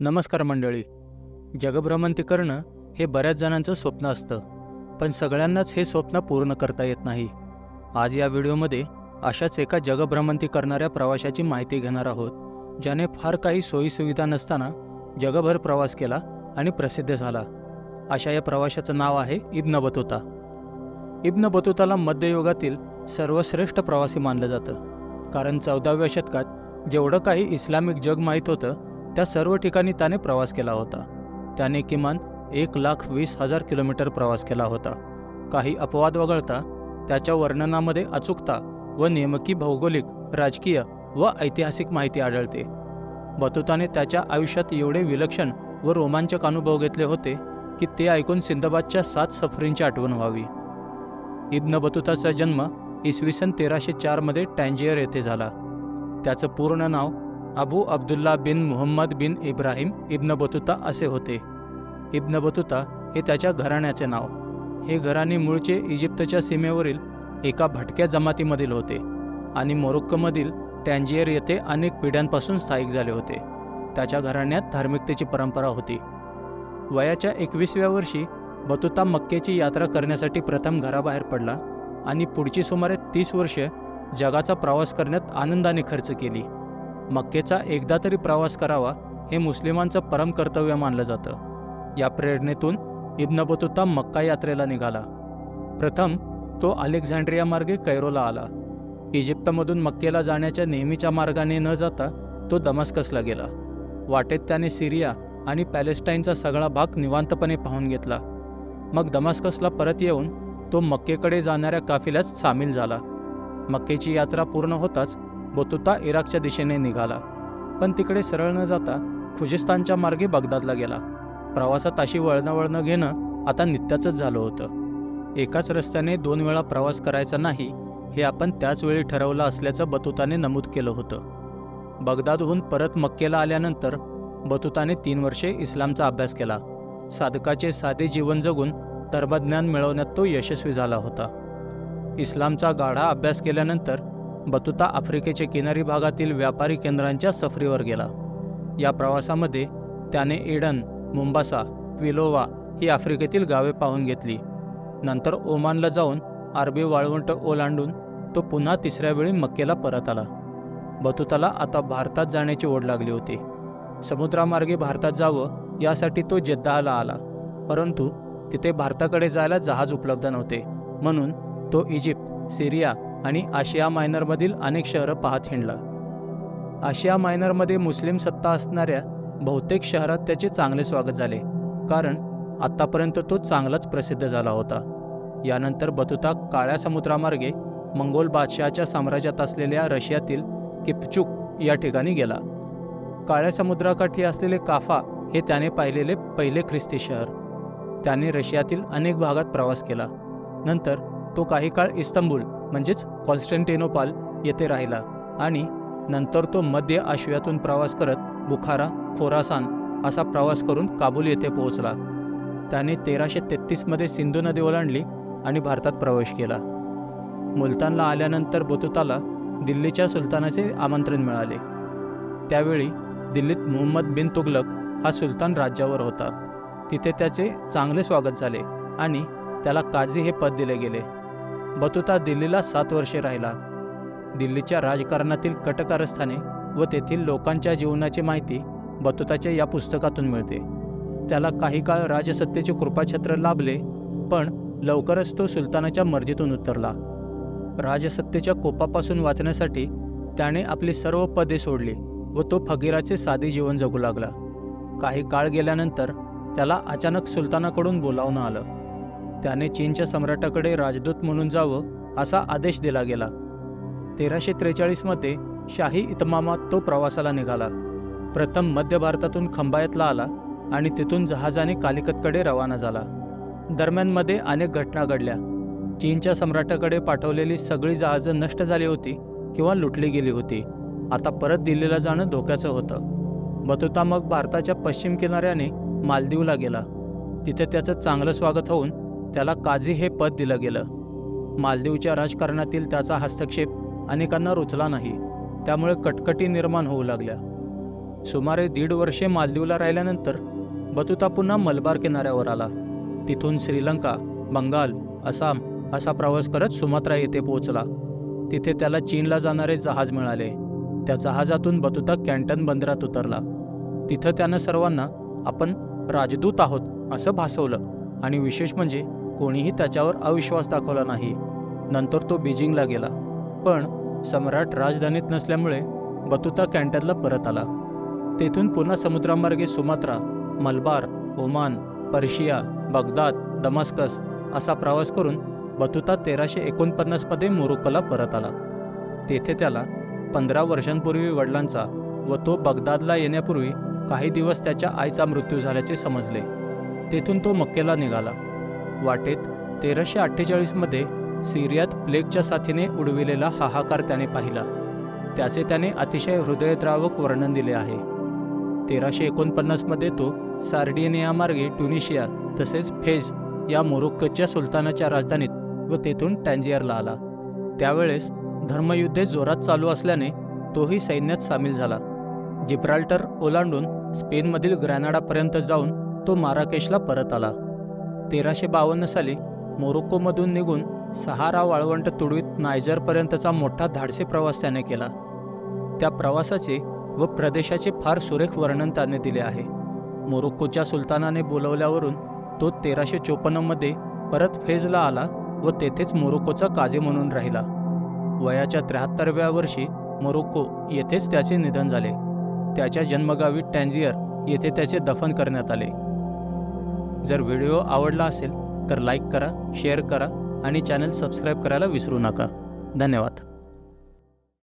नमस्कार मंडळी. जगभ्रमंती करणं हे बऱ्याच जणांचं स्वप्न असतं पण सगळ्यांनाच हे स्वप्न पूर्ण करता येत नाही. आज या व्हिडिओमध्ये अशाच एका जगभ्रमंती करणाऱ्या प्रवाशाची माहिती घेणार आहोत ज्याने फार काही सोयीसुविधा नसताना जगभर प्रवास केला आणि प्रसिद्ध झाला. अशा या प्रवाशाचं नाव आहे इब्न बतुता. इब्न बतुताला मध्ययुगातील सर्वश्रेष्ठ प्रवासी मानलं जातं. कारण चौदाव्या शतकात जेवढं काही इस्लामिक जग माहीत होतं त्या सर्व ठिकाणी त्याने प्रवास केला होता. त्याने किमान एक लाख वीस हजार किलोमीटर प्रवास केला होता. काही अपवाद वगळता त्याच्या वर्णनामध्ये अचूकता व नेमकी भौगोलिक राजकीय व ऐतिहासिक माहिती आढळते. बतुताने त्याच्या आयुष्यात एवढे विलक्षण व रोमांचक अनुभव घेतले होते की ते ऐकून सिंदबादच्या सात सफरींची आठवण व्हावी. इब्न बतुताचा जन्म इसवी सन तेराशे चारमध्ये टँजियर येथे झाला. त्याचं पूर्ण नाव अबू अब्दुल्ला बिन मुहम्मद बिन इब्राहिम इब्न बतुता असे होते. इब्न बतुता हे त्याच्या घराण्याचे नाव. हे घराणे मूळचे इजिप्तच्या सीमेवरील एका भटक्या जमातीमधील होते आणि मोरोक्कोमधील टँजियर येथे अनेक पिढ्यांपासून स्थायिक झाले होते. त्याच्या घराण्यात धार्मिकतेची परंपरा होती. वयाच्या एकविसव्या वर्षी बतुता मक्केची यात्रा करण्यासाठी प्रथम घराबाहेर पडला आणि पुढची सुमारे तीस वर्षे जगाचा प्रवास करण्यात आनंदाने खर्च केली. मक्केचा एकदा तरी प्रवास करावा हे मुस्लिमांचं परम कर्तव्य मानलं जातं. या प्रेरणेतून इब्न बतुता मक्का यात्रेला निघाला. प्रथम तो अलेक्झांड्रिया मार्गे कैरोला आला. इजिप्तमधून मक्केला जाण्याच्या नेहमीच्या मार्गाने न जाता तो दमास्कसला गेला. वाटेत त्याने सिरिया आणि पॅलेस्टाईनचा सगळा भाग निवांतपणे पाहून घेतला. मग दमास्कसला परत येऊन तो मक्केकडे जाणाऱ्या काफिल्यात सामील झाला. मक्केची यात्रा पूर्ण होताच बतुता इराकच्या दिशेने निघाला. पण तिकडे सरळ न जाता खुजिस्तानच्या मार्गे बगदादला गेला. प्रवासात अशी वळणं वळणं घेणं आता नित्याचंच झालं होतं. एकाच रस्त्याने दोन वेळा प्रवास करायचा नाही हे आपण त्याच वेळी ठरवलं असल्याचं बतुताने नमूद केलं होतं. बगदादहून परत मक्केला आल्यानंतर बतुताने तीन वर्षे इस्लामचा अभ्यास केला. साधकाचे साधे जीवन जगून धर्मज्ञान मिळवण्यात तो यशस्वी झाला होता. इस्लामचा गाढा अभ्यास केल्यानंतर बतुता आफ्रिकेच्या किनारी भागातील व्यापारी केंद्रांच्या सफरीवर गेला. या प्रवासामध्ये त्याने एडन मुंबासा विलोवा ही आफ्रिकेतील गावे पाहून घेतली. नंतर ओमानला जाऊन अरबी वाळवंट ओलांडून तो पुन्हा तिसऱ्या वेळी मक्केला परत आला. बतुताला आता भारतात जाण्याची ओढ लागली होती. समुद्रामार्गे भारतात जावं यासाठी तो जेद्दाहला आला. परंतु तिथे भारताकडे जायला जहाज उपलब्ध नव्हते. म्हणून तो इजिप्त सिरिया आणि आशिया मायनरमधील अनेक शहरं पाहत हिंडला. आशिया मायनरमध्ये मुस्लिम सत्ता असणाऱ्या बहुतेक शहरात त्याचे चांगले स्वागत झाले कारण आत्तापर्यंत तो चांगलाच प्रसिद्ध झाला होता. यानंतर बतुता काळ्या समुद्रामार्गे मंगोल बादशहाच्या साम्राज्यात असलेल्या रशियातील किपचुक या ठिकाणी गेला. काळ्या समुद्राकाठी असलेले काफा हे त्याने पाहिलेले पहिले ख्रिस्ती शहर. त्याने रशियातील अनेक भागात प्रवास केला. नंतर तो काही काळ इस्तंबूल म्हणजेच कॉन्स्टंटेनोपाल येथे राहिला आणि नंतर तो मध्य आशियातून प्रवास करत बुखारा खोरासान असा प्रवास करून काबूल येथे पोहोचला. त्याने तेराशे तेहतीसमध्ये सिंधू नदी ओलांडली आणि भारतात प्रवेश केला. मुलतानला आल्यानंतर बतुताला दिल्लीच्या सुलतानाचे आमंत्रण मिळाले. त्यावेळी दिल्लीत मोहम्मद बिन तुगलक हा सुलतान राज्यावर होता. तिथे त्याचे चांगले स्वागत झाले आणि त्याला काझी हे पद दिले गेले. बतुता दिल्लीला सात वर्षे राहिला. दिल्लीच्या राजकारणातील कटकारस्थाने व तेथील लोकांच्या जीवनाची माहिती बतुताच्या या पुस्तकातून मिळते. त्याला काही काळ राजसत्तेचे कृपाछत्र लाभले पण लवकरच तो सुलतानाच्या मर्जीतून उतरला. राजसत्तेच्या कोपापासून वाचण्यासाठी त्याने आपली सर्व पदे सोडली व तो फकीराचे साधे जीवन जगू लागला. काही काळ गेल्यानंतर त्याला अचानक सुलतानाकडून बोलावणं आलं. त्याने चीनच्या सम्राटाकडे राजदूत म्हणून जावं असा आदेश दिला गेला. तेराशे त्रेचाळीसमध्ये शाही इतमामात तो प्रवासाला निघाला. प्रथम मध्य भारतातून खंबायतला आला आणि तिथून जहाजाने कालिकतकडे रवाना झाला. दरम्यानमध्ये अनेक घटना घडल्या. चीनच्या सम्राटाकडे पाठवलेली सगळी जहाजं नष्ट झाली होती किंवा लुटली गेली होती. आता परत दिल्लीला जाणं धोक्याचं होतं. बतुता मग भारताच्या पश्चिम किनाऱ्याने मालदीवला गेला. तिथे त्याचं चांगलं स्वागत होऊन त्याला काझी हे पद दिलं गेलं. मालदीवच्या राजकारणातील त्याचा हस्तक्षेप अनेकांना रुचला नाही त्यामुळे कटकटी निर्माण होऊ लागल्या. सुमारे दीड वर्षे मालदीवला राहिल्यानंतर बतुता पुन्हा मलबार किनाऱ्यावर आला. तिथून श्रीलंका बंगाल आसाम असा प्रवास करत सुमात्रा येथे पोहोचला. तिथे त्याला चीनला जाणारे जहाज मिळाले. त्या जहाजातून बतुता कॅन्टन बंदरात उतरला. तिथं त्यानं सर्वांना आपण राजदूत आहोत असं भासवलं. आणि विशेष म्हणजे कोणीही त्याच्यावर अविश्वास दाखवला नाही. नंतर तो बीजिंगला गेला. पण सम्राट राजधानीत नसल्यामुळे बतुता कॅन्टनला परत आला. तेथून पुन्हा समुद्रामार्गे Sumatra Malabar Oman Persia Baghdad Damascus असा प्रवास करून बतुता तेराशे एकोणपन्नासमध्ये मोरोक्कोला परत आला. तेथे त्याला पंधरा वर्षांपूर्वी वडिलांचा व तो बगदादला येण्यापूर्वी काही दिवस त्याच्या आईचा मृत्यू झाल्याचे समजले. तेथून तो मक्केला निघाला. वाटेत तेराशे अठ्ठेचाळीसमध्ये सिरियात प्लेगच्या साथीने उडविलेला हाहाकार त्याने पाहिला. त्याचे त्याने अतिशय हृदयद्रावक वर्णन दिले आहे. तेराशे एकोणपन्नासमध्ये तो सार्डिनियामार्गे ट्युनिशिया तसेच फेज या मोरोक्कोच्या सुलतानाच्या राजधानीत व तेथून टँजियरला आला. त्यावेळेस धर्मयुद्धे जोरात चालू असल्याने तोही सैन्यात सामील झाला. जिब्राल्टर ओलांडून स्पेनमधील ग्रॅनाडापर्यंत जाऊन तो माराकेशला परत आला. तेराशे बावन्न साली मोरोक्कोमधून निघून सहारा वाळवंट तुडवीत नायजरपर्यंतचा मोठा धाडसी प्रवास त्याने केला. त्या प्रवासाचे व प्रदेशाचे फार सुरेख वर्णन त्याने दिले आहे. मोरोक्कोच्या सुलतानाने बोलवल्यावरून तो तेराशे चोपन्नमध्ये परत फेजला आला व तेथेच मोरोक्कोचा काझी म्हणून राहिला. वयाच्या त्र्याहत्तरव्या वर्षी मोरोक्को येथेच त्याचे निधन झाले. त्याच्या जन्मगावी टँझियर येथे त्याचे दफन करण्यात आले. जर व्हिडिओ आवडला असेल तर लाईक करा शेअर करा आणि चॅनल सबस्क्राईब करायला विसरू नका. धन्यवाद.